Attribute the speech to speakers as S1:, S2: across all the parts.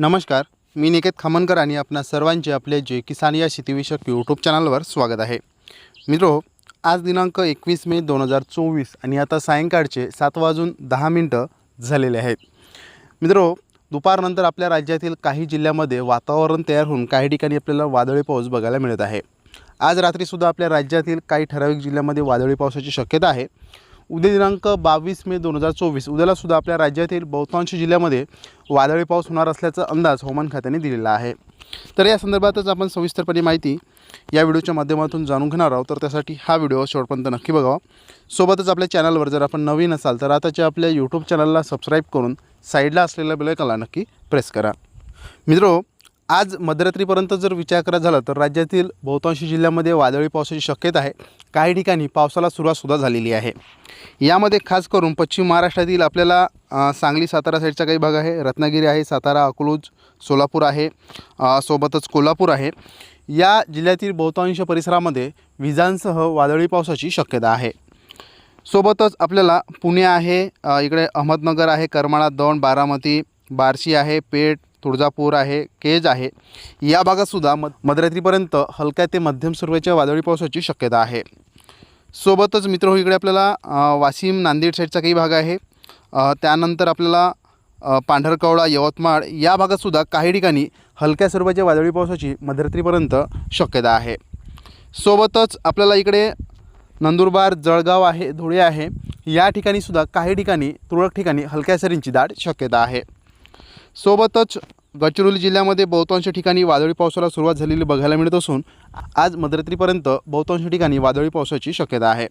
S1: नमस्कार मी निकेत खामनकर आणि आपणा सर्वांचे आपले जे किसान या शेतीविषयक यूट्यूब चॅनलवर स्वागत आहे. मित्रो आज दिनांक एकवीस मे दोन हजार चोवीस आणि आता सायंकाळचे सात वाजून दहा मिनटं झालेले आहेत. मित्रो दुपारनंतर आपल्या राज्यातील काही जिल्ह्यामध्ये वातावरण तयार होऊन काही ठिकाणी आपल्याला वादळी पाऊस बघायला मिळत आहे. आज रात्रीसुद्धा आपल्या राज्यातील काही ठराविक जिल्ह्यामध्ये वादळी पावसाची शक्यता आहे. उद्या दिनांक बावीस मे दोन हजार चोवीस. उद्यालासुद्धा आपल्या राज्यातील बहुतांश जिल्ह्यामध्ये वादळी पाऊस होणार असल्याचा अंदाज हवामान खात्याने दिलेला आहे. तर या संदर्भातच आपण सविस्तरपणे माहिती या व्हिडिओच्या माध्यमातून जाणून घेणार आहोत. तर त्यासाठी हा व्हिडिओ शेवटपर्यंत नक्की बघावा सोबतच आपल्या चॅनलवर जर आपण नवीन असाल तर आताच्या आपल्या यूट्यूब चॅनलला सबस्क्राईब करून साईडला असलेल्या बेलायकनला नक्की प्रेस करा. मित्रो आज मध्यरात्रीपर्यंत जर विचार करायचा झाला तर राज्यातील बहुतांश जिल्ह्यामध्ये वादळी पावसाची शक्यता आहे. काही ठिकाणी पावसाला सुरुवातसुद्धा झालेली आहे. यामध्ये खास करून पश्चिम महाराष्ट्रातील आपल्याला सांगली सातारा साईडचा काही भाग आहे. रत्नागिरी आहे सातारा अकलूज सोलापूर आहे सोबतच कोल्हापूर आहे. या जिल्ह्यातील बहुतांश परिसरामध्ये विजांसह वादळी पावसाची शक्यता आहे. सोबतच आपल्याला पुणे आहे इकडे अहमदनगर आहे करमाळा दौंड बारामती बार्शी आहे पेठ तुळजापूर आहे केज आहे या भागातसुद्धा मध मध्यरात्रीपर्यंत हलक्या ते मध्यम स्वरूपाच्या वादळी पावसाची शक्यता आहे. सोबतच मित्र हो इकडे आपल्याला वाशिम नांदेड साईडचा काही भाग आहे. त्यानंतर आपल्याला पांढरकवडा यवतमाळ या भागातसुद्धा काही ठिकाणी हलक्या स्वरूपाच्या वादळी पावसाची मध्यरात्रीपर्यंत शक्यता आहे. सोबतच आपल्याला इकडे नंदुरबार जळगाव आहे धुळे आहे. या ठिकाणीसुद्धा काही ठिकाणी तुरळक ठिकाणी हलक्या सरींची दाट शक्यता आहे. सोबतच गडचिरोली जिल्ह्यामध्ये बहुतांश ठिकाणी वादळी पावसाला सुरुवात झालेली बघायला मिळत असून आज मध्यरात्रीपर्यंत बहुतांश ठिकाणी वादळी पावसाची शक्यता आहे.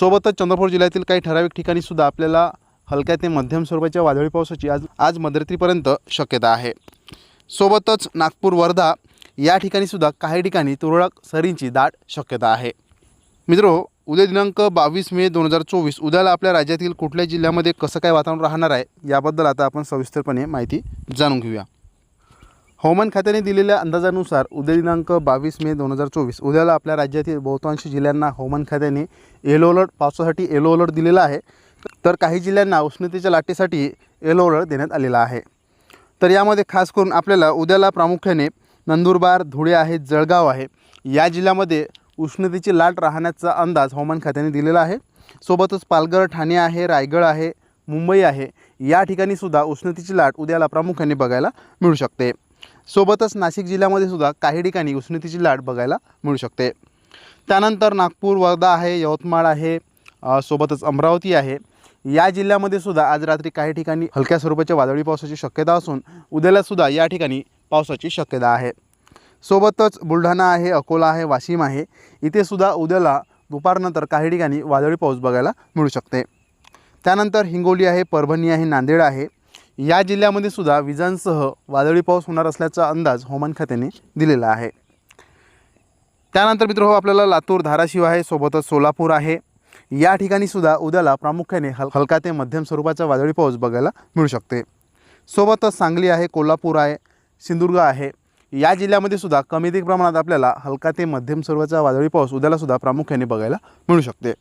S1: सोबतच चंद्रपूर जिल्ह्यातील काही ठराविक ठिकाणीसुद्धा आपल्याला हलक्या ते मध्यम स्वरूपाच्या वादळी पावसाची आज आज मध्यरात्रीपर्यंत शक्यता आहे. सोबतच नागपूर वर्धा या ठिकाणीसुद्धा काही ठिकाणी तुरळक सरींची दाट शक्यता आहे. मित्रो उद्या दिनांक बावीस मे दोन हजार चोवीस. उद्याला आपल्या राज्यातील कुठल्या जिल्ह्यामध्ये कसं काय वातावरण राहणार आहे याबद्दल आता आपण सविस्तरपणे माहिती जाणून घेऊया. हवामान खात्याने दिलेल्या अंदाजानुसार उद्या दिनांक बावीस मे दोन हजार चोवीस. उद्याला आपल्या राज्यातील बहुतांश जिल्ह्यांना हवामान खात्याने येलो अलर्ट पावसासाठी येलो अलर्ट दिलेला आहे. तर काही जिल्ह्यांना उष्णतेच्या लाटेसाठी येलो अलर्ट देण्यात आलेला आहे. तर यामध्ये खास करून आपल्याला उद्याला प्रामुख्याने नंदुरबार धुळे आहे जळगाव आहे. या जिल्ह्यामध्ये उष्णतेची लाट राहण्याचा अंदाज हवामान खात्याने दिलेला आहे. सोबतच पालघर ठाणे आहे रायगड आहे मुंबई आहे या ठिकाणी सुद्धा उष्णतेची लाट उद्याला प्रामुख्याने बघायला मिळू शकते. सोबतच नाशिक जिल्ह्यामध्ये सुद्धा काही ठिकाणी उष्णतेची लाट बघायला मिळू शकते. त्यानंतर नागपूर वर्धा आहे यवतमाळ आहे सोबतच अमरावती आहे. या जिल्ह्यामध्ये सुद्धा आज रात्री काही ठिकाणी हलक्या स्वरूपाच्या वादळी पावसाची शक्यता असून उद्याला सुद्धा या ठिकाणी पावसाची शक्यता आहे. सोबतच बुलढाणा आहे अकोला आहे वाशिम आहे. इथे सुद्धा उद्याला दुपारनंतर काही ठिकाणी वादळी पाऊस बघायला मिळू शकते. त्यानंतर हिंगोली आहे परभणी आहे नांदेड आहे. या जिल्ह्यामध्ये सुद्धा विजांसह वादळी पाऊस होणार असल्याचा अंदाज हवामान खात्याने दिलेला आहे. त्यानंतर मित्र हो आपल्याला लातूर धाराशिव आहे सोबतच सोलापूर आहे. या ठिकाणी सुद्धा उद्याला प्रामुख्याने हल हलका ते मध्यम स्वरूपाचा वादळी पाऊस बघायला मिळू शकते. सोबतच सांगली आहे कोल्हापूर आहे सिंधुदुर्ग आहे. या जिल्ह्यामध्ये सुद्धा कमी अधिक प्रमाणात आपल्याला हलका ते मध्यम स्वरूपाचा वादळी पाऊस उद्याला सुद्धा प्रामुख्याने बघायला मिळू शकते.